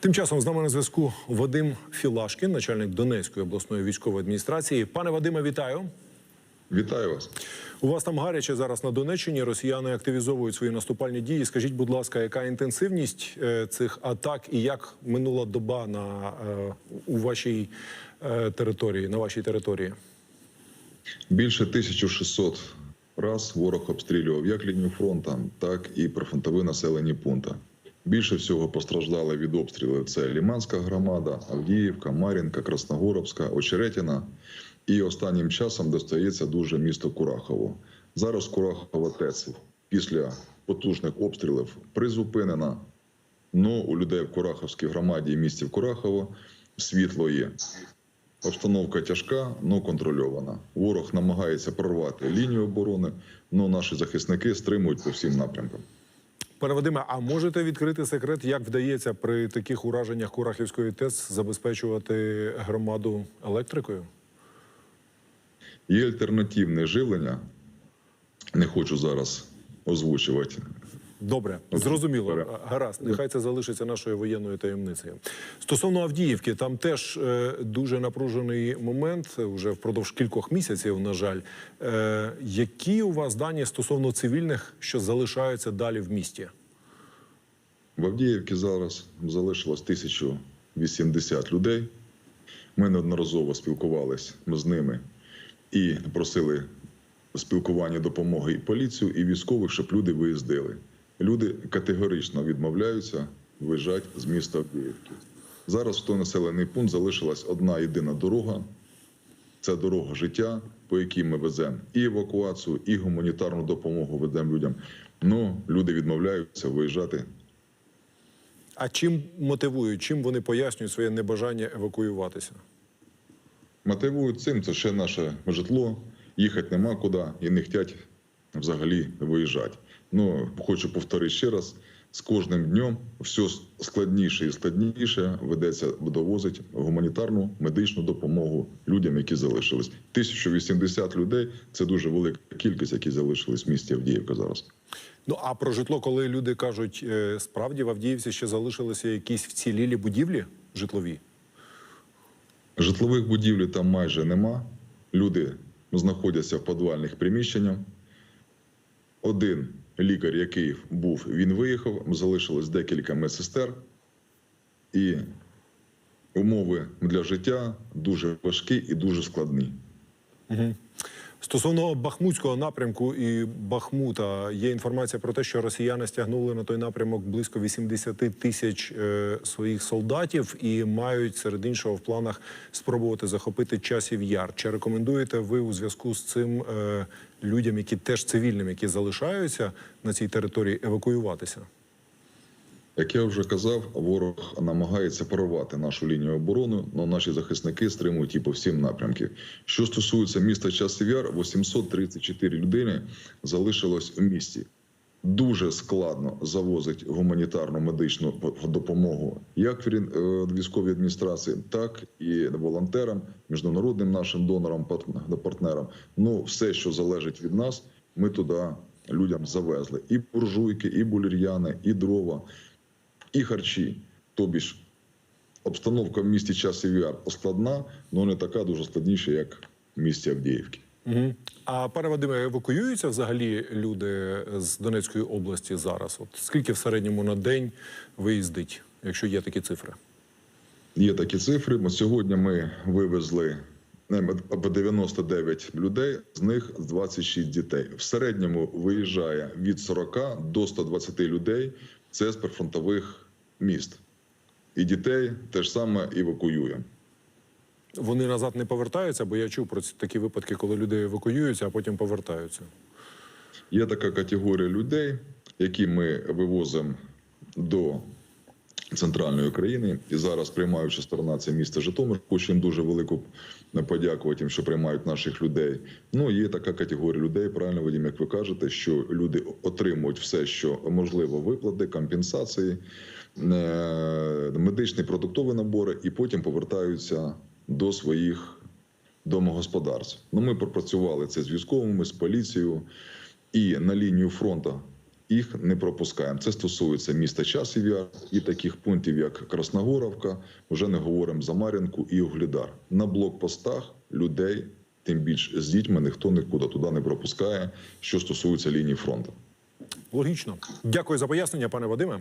Тим часом з нами на зв'язку Вадим Філашкін, начальник Донецької обласної військової адміністрації. Пане Вадиме, вітаю. Вітаю вас. У вас там гаряче зараз на Донеччині. Росіяни активізовують свої наступальні дії. Скажіть, будь ласка, яка інтенсивність е, цих атак і як минула доба на е, у вашій е, території на вашій території? Більше 1600 раз ворог обстрілював як лінію фронту, так і прифронтові населені пункти. Більше всього постраждали від обстрілів це Ліманська громада, Авдіївка, Мар'їнка, Красногоровська, Очеретіна. І останнім часом достається дуже місто Курахово. Зараз Курахова ТЕЦ після потужних обстрілів призупинена. Ну, у людей в Кураховській громаді і місті Курахово світло є. Обстановка тяжка, але контрольована. Ворог намагається прорвати лінію оборони, але наші захисники стримують по всім напрямкам. Пане Вадиме, а можете відкрити секрет, як вдається при таких ураженнях Курахівської ТЕС забезпечувати громаду електрикою? Є альтернативне живлення. Не хочу зараз озвучувати. Добре, зрозуміло. Гаразд, нехай це залишиться нашою воєнною таємницею. Стосовно Авдіївки, там теж е, дуже напружений момент вже впродовж кількох місяців. На жаль, е, які у вас дані стосовно цивільних, що залишаються далі в місті? В Авдіївці зараз залишилось 1080 людей. Ми неодноразово спілкувалися з ними і просили спілкування допомоги і поліцію, і військових, щоб люди виїздили. Люди категорично відмовляються виїжджати з міста Авдіївки. Зараз в той населений пункт залишилась одна єдина дорога. Це дорога життя, по якій ми веземо і евакуацію, і гуманітарну допомогу ведемо людям. Ну, люди відмовляються виїжджати А чим мотивують, чим вони пояснюють своє небажання евакуюватися? Мотивують цим це ще наше житло, їхати нема куди і не хочуть взагалі виїжджати. Ну, хочу повторити ще раз: з кожним днем все складніше і складніше ведеться довозить гуманітарну медичну допомогу людям, які залишились. 1080 людей це дуже велика кількість, які залишились в місті Авдіївка зараз. Ну а про житло, коли люди кажуть, е, справді в Авдіївці ще залишилися якісь вцілілі будівлі житлові. Житлових будівель там майже нема. Люди знаходяться в підвальних приміщеннях. Один лікар, який був, він виїхав. Залишилось декілька медсестер, і умови для життя дуже важкі і дуже складні. Стосовно Бахмутського напрямку і Бахмута, є інформація про те, що росіяни стягнули на той напрямок близько 80 тисяч е, своїх солдатів і мають серед іншого в планах спробувати захопити часів яр. Чи рекомендуєте ви у зв'язку з цим е, людям, які теж цивільним, які залишаються на цій території, евакуюватися? Як я вже казав, ворог намагається прорвати нашу лінію оборони, але наші захисники стримують її по всім напрямкам. Що стосується міста Часів Яр, 834 людини залишилось в місті. Дуже складно завозить гуманітарну медичну допомогу як е, військовій адміністрації, так і волонтерам, міжнародним нашим донорам, партнерам. Ну, все, що залежить від нас, ми туди людям завезли. І буржуйки, і булір'яни, і дрова, і харчі. Тобі ж обстановка в місті Часів Яр складна, але не така дуже складніша, як в місті Авдіївки. Угу. А пане Вадиме, евакуюються взагалі люди з Донецької області зараз? От скільки в середньому на день виїздить, якщо є такі цифри? Є такі цифри. Бо Сьогодні ми вивезли або 99 людей, з них 26 дітей. В середньому виїжджає від 40 до 120 людей. Це з прифронтових міст. І дітей теж саме евакуює. Вони назад не повертаються, бо я чув про такі випадки, коли люди евакуюються, а потім повертаються. Є така категорія людей, які ми вивозимо до центральної України. І зараз приймаюча сторона це місто Житомир. Хочу їм дуже велику подякувати їм, що приймають наших людей. Ну є така категорія людей, правильно Вадим, як ви кажете, що люди отримують все, що можливо, виплати, компенсації, е, медичні продуктові набори, і потім повертаються до своїх домогосподарств. Ну, ми пропрацювали це з військовими, з поліцією і на лінію фронту їх не пропускаємо. Це стосується міста Часів і таких пунктів, як Красногоровка. Вже не говоримо за Мар'янку і Углідар. На блокпостах людей, тим більш з дітьми, ніхто нікуди туди не пропускає, що стосується лінії фронту. Логічно. Дякую за пояснення, пане Вадиме.